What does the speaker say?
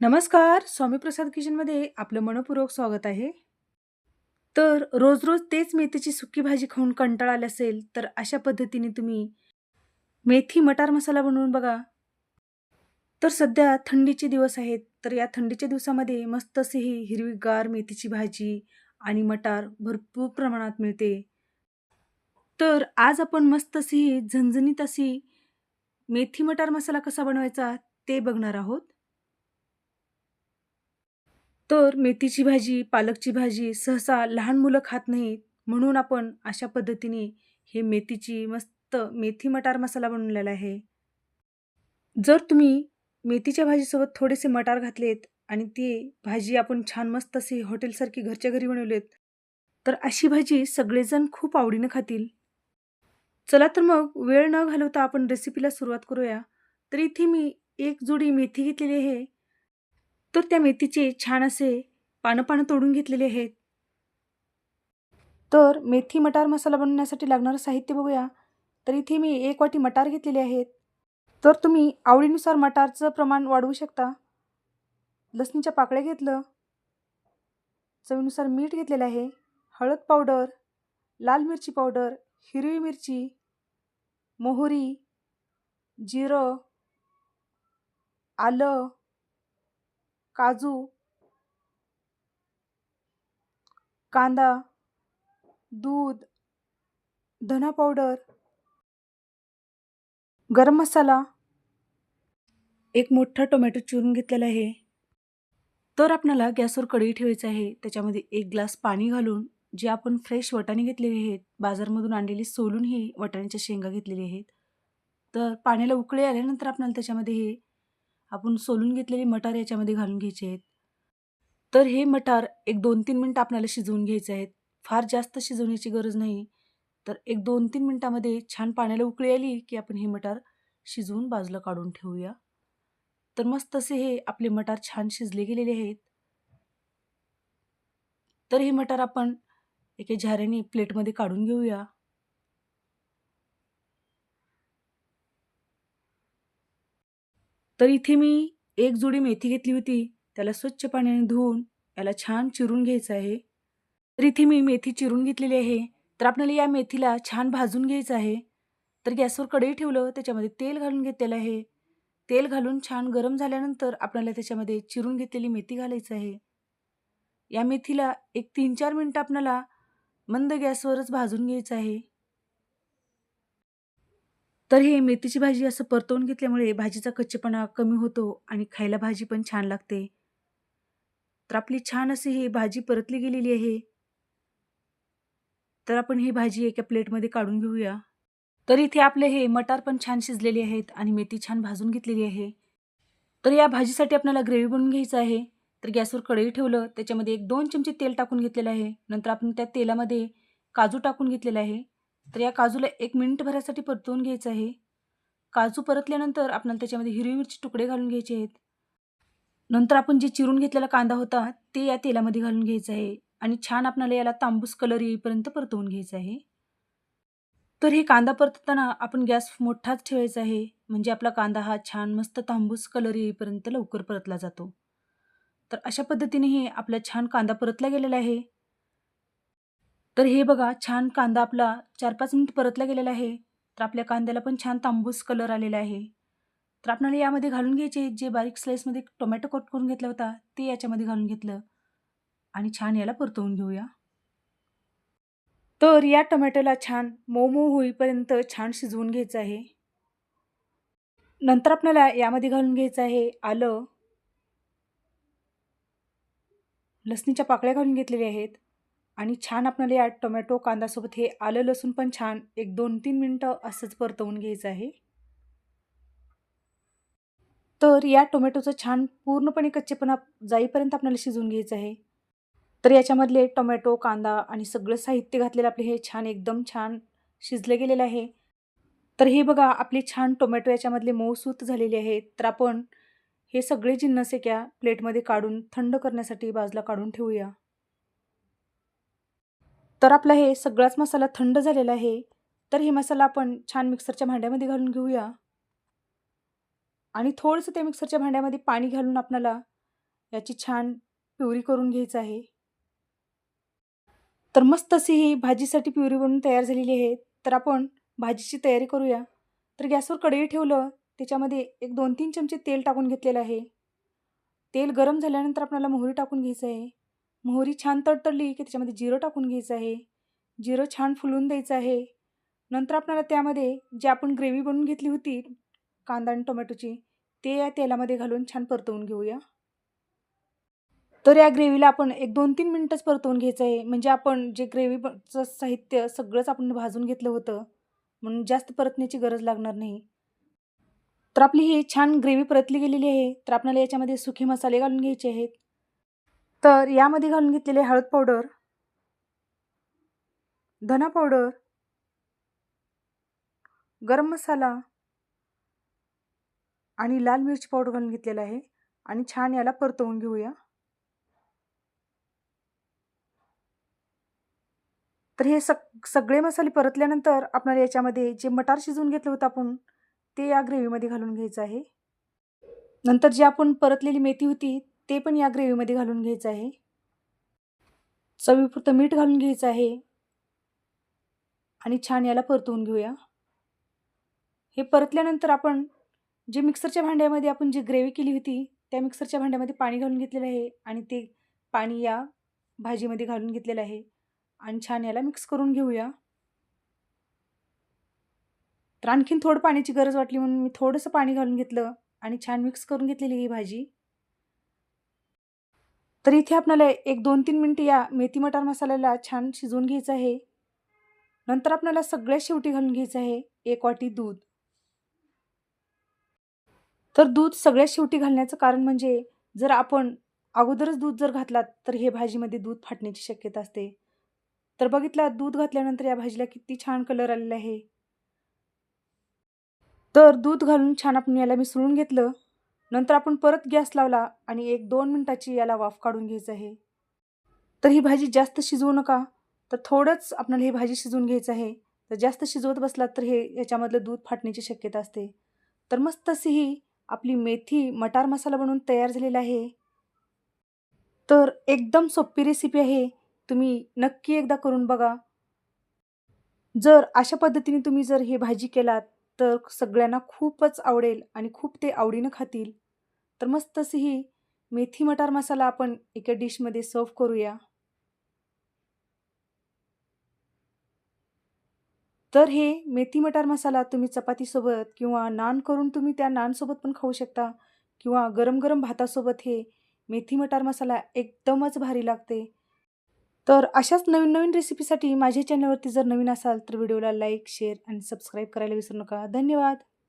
नमस्कार स्वामी प्रसाद किचनमध्ये आपलं मनपूर्वक स्वागत आहे. तर रोज रोज तेच मेथीची सुकी भाजी खाऊन कंटाळा आली असेल तर अशा पद्धतीने तुम्ही मेथी मटार मसाला बनवून बघा. तर सध्या थंडीचे दिवस आहेत तर या थंडीच्या दिवसामध्ये मस्त अशी ही हिरवीगार मेथीची भाजी आणि मटार भरपूर प्रमाणात मिळते. तर आज आपण मस्त अशी झणझणीत अशी मेथी मटार मसाला कसा बनवायचा ते बघणार आहोत. तर मेथीची भाजी पालकची भाजी सहसा लहान मुलं खात नाहीत. म्हणून आपण अशा पद्धतीने हे मेथीची मस्त मेथी मटार मसाला बनवलेला आहे. जर तुम्ही मेथीच्या भाजीसोबत थोडेसे मटार घातलेत आणि ती भाजी आपण छान मस्त अशी हॉटेलसारखी घरच्या घरी बनवलेत तर अशी भाजी सगळेजण खूप आवडीनं खातील. चला तर मग वेळ न घालवता आपण रेसिपीला सुरुवात करूया. तर इथे मी एक जोडी मेथी घेतलेली आहे. तर त्या मेथीचे छान असे पानं पानं तोडून घेतलेले आहेत. तर मेथी मटार मसाला बनवण्यासाठी लागणारं साहित्य बघूया. तर इथे मी एक वाटी मटार घेतलेले आहेत. तर तुम्ही आवडीनुसार मटारचं प्रमाण वाढवू शकता. लसणीच्या पाकळ्या घेतलं. चवीनुसार मीठ घेतलेलं आहे. हळद पावडर लाल मिरची पावडर हिरवी मिरची मोहरी जिरं आलं काजू कांदा दूध धना पावडर गरम मसाला एक मोठा टोमॅटो चिरून घेतलेला आहे. तर आपल्याला गॅसवर कढई ठेवायचं आहे. त्याच्यामध्ये एक ग्लास पाणी घालून जे आपण फ्रेश वटाणे घेतलेले आहेत बाजारमधून आणलेली सोलून ही वटाण्याच्या शेंगा घेतलेली आहेत. तर पाण्याला उकळी आल्यानंतर आपल्याला त्याच्यामध्ये हे आपण सोलून घेतलेली मटार याच्यामध्ये घालून घ्यायचे आहेत. तर हे मटार एक दोन तीन मिनटं आपल्याला शिजवून घ्यायचे आहेत. फार जास्त शिजवण्याची गरज नाही. तर एक दोन तीन मिनटामध्ये छान पाण्याला उकळी आली की आपण हे मटार शिजवून बाजूला काढून ठेवूया. तर मस्त असे हे आपले मटार छान शिजले गेलेले आहेत. तर हे मटार आपण एका झाऱ्याने प्लेटमध्ये काढून घेऊया. तर इथे मी एक जोडी मेथी घेतली होती. त्याला स्वच्छ पाण्याने धुवून याला छान चिरून घ्यायचं आहे. तर इथे मी मेथी चिरून घेतलेली आहे. तर आपल्याला या मेथीला छान भाजून घ्यायचं आहे. तर गॅसवर कढई ठेवलं त्याच्यामध्ये तेल घालून घेतलेलं आहे. तेल घालून छान गरम झाल्यानंतर आपल्याला त्याच्यामध्ये चिरून घेतलेली मेथी घालायचं आहे. या मेथीला एक तीन चार मिनटं आपल्याला मंद गॅसवरच भाजून घ्यायचं आहे. तर हे मेथीची भाजी असं परतवून घेतल्यामुळे भाजीचा कच्चेपणा कमी होतो आणि खायला भाजी पण छान लागते. तर आपली छान अशी ही भाजी परतली गेलेली आहे. तर आपण ही भाजी एका प्लेटमध्ये काढून घेऊया. तर इथे आपले हे मटार पण छान शिजलेले आहेत आणि मेथी छान भाजून घेतलेली आहे. तर या भाजीसाठी आपल्याला ग्रेव्ही बनवून घ्यायचं आहे. तर गॅसवर कढई ठेवलं त्याच्यामध्ये एक दोन चमचे तेल टाकून घेतलेलं आहे. नंतर आपण त्या तेलामध्ये काजू टाकून घेतलेला आहे. तर या काजूला एक मिनिटभरासाठी परतवून घ्यायचं आहे. काजू परतल्यानंतर आपल्याला त्याच्यामध्ये हिरवी मिरची तुकडे घालून घ्यायचे आहेत. नंतर आपण जे चिरून घेतलेला कांदा होता ते या तेलामध्ये घालून घ्यायचं आहे आणि छान आपल्याला याला तांबूस कलर येईपर्यंत परतवून घ्यायचं आहे. तर हे कांदा परतताना आपण गॅस मोठाच ठेवायचा आहे म्हणजे आपला कांदा हा छान मस्त तांबूस कलर येईपर्यंत लवकर परतला जातो. तर अशा पद्धतीने हे आपला छान कांदा परतला गेलेला आहे. तर हे बघा छान कांदा आपला चार पाच मिनिट परतला गेलेला आहे. तर आपल्या कांद्याला पण छान तांबूस कलर आलेला आहे. तर आपल्याला यामध्ये घालून घ्यायचे. जे बारीक स्लाईसमध्ये टोमॅटो कट करून घेतला होता ते याच्यामध्ये घालून घेतलं. आणि छान याला परतवून घेऊया. तर या टोमॅटोला छान मऊ मऊ होईपर्यंत छान शिजवून घ्यायचं आहे. नंतर आपल्याला यामध्ये घालून घ्यायचं आहे आलं. लसणीच्या पाकळ्या घालून घेतलेल्या आहेत. आणि छान आपल्याला या टोमॅटो कांदासोबत हे आलं लसूण पण छान एक दोन तीन मिनटं असंच परतवून घ्यायचं आहे. तर या टोमॅटोचं छान पूर्णपणे कच्चेपणा जाईपर्यंत आपल्याला शिजवून घ्यायचं आहे. तर याच्यामधले टोमॅटो कांदा आणि सगळं साहित्य घातलेलं आपले हे छान एकदम छान शिजलं गेलेलं आहे. तर हे बघा आपले छान टोमॅटो याच्यामधले मऊसूत झालेले आहेत तर आपण हे सगळे जिन्नस एका प्लेटमध्ये काढून थंड करण्यासाठी बाजूला काढून ठेवूया. तर आपला हे सगळाच मसाला थंड झालेला आहे. तर हे मसाला आपण छान मिक्सरच्या भांड्यामध्ये घालून घेऊया. आणि थोडंसं त्या मिक्सरच्या भांड्यामध्ये पाणी घालून आपल्याला याची छान प्युरी करून घ्यायचं आहे. तर मस्त अशी ही भाजीसाठी प्युरी बनवून तयार झालेली आहे. तर आपण भाजीची तयारी करूया. तर गॅसवर कढई ठेवलं. त्याच्यामध्ये एक दोन तीन चमचे तेल टाकून घेतलेलं आहे. तेल गरम झाल्यानंतर आपल्याला मोहरी टाकून घ्यायचं आहे. मोहरी छान तडतडली की त्याच्यामध्ये जिरं टाकून घ्यायचं आहे. जिरं छान फुलून द्यायचं आहे. नंतर आपल्याला त्यामध्ये जी आपण ग्रेव्ही बनवून घेतली होती कांदा आणि टोमॅटोची ते या तेलामध्ये घालून छान परतवून घेऊया. तर या ग्रेव्हीला आपण एक दोन तीन मिनटंच परतवून घ्यायचं आहे. म्हणजे आपण जे ग्रेव्हीचं साहित्य सगळंच आपण भाजून घेतलं होतं. म्हणून जास्त परतण्याची गरज लागणार नाही. तर आपली ही छान ग्रेव्ही परतली गेलेली आहे. तर आपल्याला याच्यामध्ये सुखे मसाले घालून घ्यायचे आहेत. तर यामध्ये घालून घेतलेले हळद पावडर धना पावडर गरम मसाला आणि लाल मिरची पावडर घालून घेतलेला आहे. आणि छान याला परतवून घेऊया. तर हे सग सगळे मसाले परतल्यानंतर आपल्याला याच्यामध्ये जे मटार शिजवून घेतलं होतं आपण ते या ग्रेव्हीमध्ये घालून घ्यायचं आहे. नंतर जी आपण परतलेली मेथी होती ते पण या ग्रेव्हीमध्ये घालून घ्यायचं आहे. चवीपुरतं मीठ घालून घ्यायचं आहे. आणि छान याला परतवून घेऊया. हे परतल्यानंतर आपण जे मिक्सरच्या भांड्यामध्ये आपण जी ग्रेव्ही केली होती त्या मिक्सरच्या भांड्यामध्ये पाणी घालून घेतलेलं आहे आणि ते पाणी या भाजीमध्ये घालून घेतलेलं आहे. आणि छान याला मिक्स करून घेऊया. तर आणखीन थोडं पाण्याची गरज वाटली म्हणून मी थोडंसं पाणी घालून घेतलं आणि छान मिक्स करून घेतलेली ही भाजी. तर इथे आपल्याला एक दोन तीन मिनटं या मेथी मटार मसाल्याला छान शिजवून घ्यायचं आहे. नंतर आपल्याला सगळ्यात शेवटी घालून घ्यायचं आहे एक वाटी दूध. तर दूध सगळ्यात शेवटी घालण्याचं कारण म्हणजे जर आपण अगोदरच दूध जर घातलात तर हे भाजीमध्ये दूध फाटण्याची शक्यता असते. तर बघितला दूध घातल्यानंतर या भाजीला किती छान कलर आलेला आहे. तर दूध घालून छान आपण याला मिसळून घेतलं. नंतर आपण परत गॅस लावला आणि एक दोन मिनटाची याला वाफ काढून घ्यायचं आहे. तर ही भाजी जास्त शिजवू नका. तर थोडंच आपल्याला ही भाजी शिजवून घ्यायचं आहे. तर जास्त शिजवत बसलात तर हे याच्यामधलं दूध फाटण्याची शक्यता असते. तर मस्त अशी ही आपली मेथी मटार मसाला बनवून तयार झालेला आहे. तर एकदम सोपी रेसिपी आहे. तुम्ही नक्की एकदा करून बघा. जर अशा पद्धतीने तुम्ही जर हे भाजी केलात तर सगळ्यांना खूपच आवडेल आणि खूप ते आवडीनं खातील. तर मस्त अशी ही मेथी मटार मसाला आपण एका डिशमध्ये सर्व करूया. तर हे मेथी मटार मसाला तुम्ही चपातीसोबत किंवा नान करून तुम्ही त्या नानसोबत पण खाऊ शकता किंवा गरम गरम भातासोबत हे मेथी मटार मसाला एकदमच भारी लागते. तर अशाच नवीन नवीन रेसिपीसाठी माझ्या चॅनलवरती जर नवीन असाल तर व्हिडिओला लाईक शेअर आणि सबस्क्राईब करायला विसरू नका. धन्यवाद.